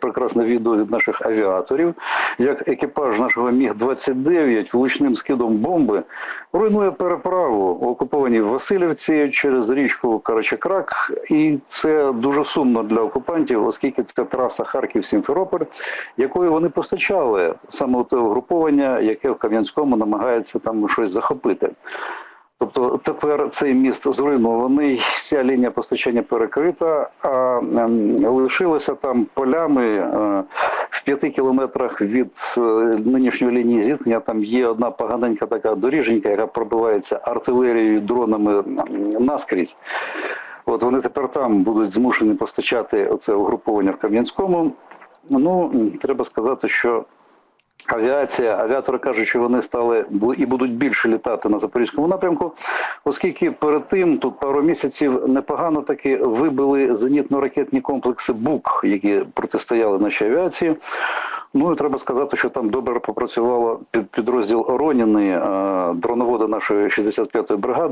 прекрасне відео від наших авіаторів, як екіпаж нашого Міг-29 влучним скидом бомби руйнує переправу в окупованій Васильівці через річку Карачакрак. І це дуже сумно для окупантів, оскільки це траса Харків-Сімферополь, якою вони постачали саме те угруповання, яке в Кам'янському намагається там щось захопити. Тобто тепер цей міст зруйнований, вся лінія постачання перекрита, а ем, лишилося там полями е, в п'яти кілометрах від е, нинішньої лінії зіткнення. Там є одна поганенька така доріженька, яка пробивається артилерією, дронами наскрізь. От вони тепер там будуть змушені постачати оце угруповання в Кам'янському. Ну треба сказати, що Авіація, авіатори кажуть, що вони стали і будуть більше літати на запорізькому напрямку, оскільки перед тим тут пару місяців непогано таки вибили зенітно-ракетні комплекси БУК, які протистояли нашій авіації. Ну і треба сказати, що там добре попрацювало під підрозділ Ороніни, е, дроноводи нашої 65-ї бригади,